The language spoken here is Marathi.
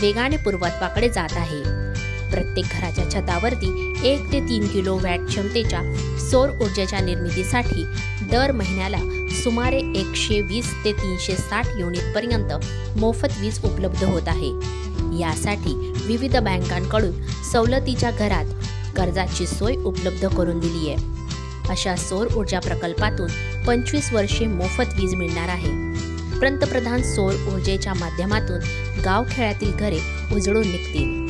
वेगाने पूर्वत्वाकडे जात आहे. प्रत्येक घराच्या छतावरती एक ते तीन किलो वॅट क्षमतेच्या सौर ऊर्जेच्या निर्मितीसाठी दर महिन्याला सुमारे एकशे वीस ते तीनशे साठ युनिटपर्यंत मोफत वीज उपलब्ध होत आहे. यासाठी विविध बँकांकडून सवलतीच्या घरात कर्जाची सोय उपलब्ध करून दिली आहे. अशा सौर ऊर्जा प्रकल्पातून पंचवीस वर्षे मोफत वीज मिळणार आहे. पंतप्रधान सौर ऊर्जेच्या माध्यमातून गावखेड्यातील घरे उजळून निघतील.